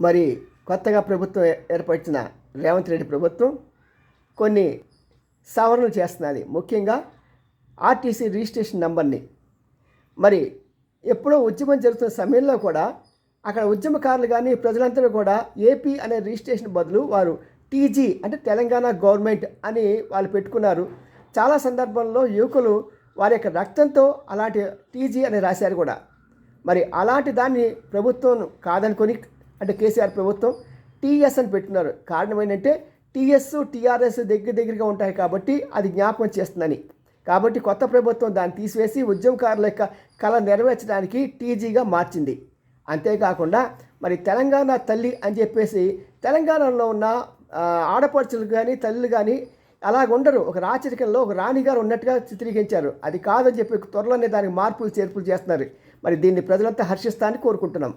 మరి కొత్తగా ప్రభుత్వం ఏర్పరిచిన రేవంత్ రెడ్డి ప్రభుత్వం కొన్ని సవరణలు చేస్తున్నది. ముఖ్యంగా ఆర్టీసీ రిజిస్ట్రేషన్ నెంబర్ని. మరి ఎప్పుడో ఉద్యమం జరుగుతున్న సమయంలో కూడా అక్కడ ఉద్యమకారులు కానీ ప్రజలందరూ కూడా ఏపీ అనే రిజిస్ట్రేషన్ బదులు వారు టీజీ అంటే తెలంగాణ గవర్నమెంట్ అని వాళ్ళు పెట్టుకున్నారు. చాలా సందర్భంలో యువకులు వారి యొక్క రక్తంతో అలాంటి టీజీ అని రాశారు కూడా. మరి అలాంటి దాన్ని ప్రభుత్వం కాదనుకొని అంటే కేసీఆర్ ప్రభుత్వం టీఎస్ అని పెట్టినారు కారణం ఏంటంటే టీఎస్ టీఆర్ఎస్ దగ్గర దగ్గరగా ఉంటాయి కాబట్టి అది జ్ఞాపకం చేస్తుందని. కాబట్టి కొత్త ప్రభుత్వం దాన్ని తీసివేసి ఉద్యమకారుల యొక్క కళ నెరవేర్చడానికి టీజీగా మార్చింది. అంతేకాకుండా మరి తెలంగాణ తల్లి అని చెప్పేసి తెలంగాణలో ఉన్న ఆడపడుచులు కానీ తల్లులు కానీ అలాగ ఉండరు ఒక రాచరికంలో ఒక రాణిగారు ఉన్నట్టుగా చిత్రీకరించారు. అది కాదని చెప్పి త్వరలోనే దానికి మార్పులు చేర్పులు చేస్తున్నారు. మరి దీన్ని ప్రజలంతా హర్షిస్తానని కోరుకుంటున్నాం.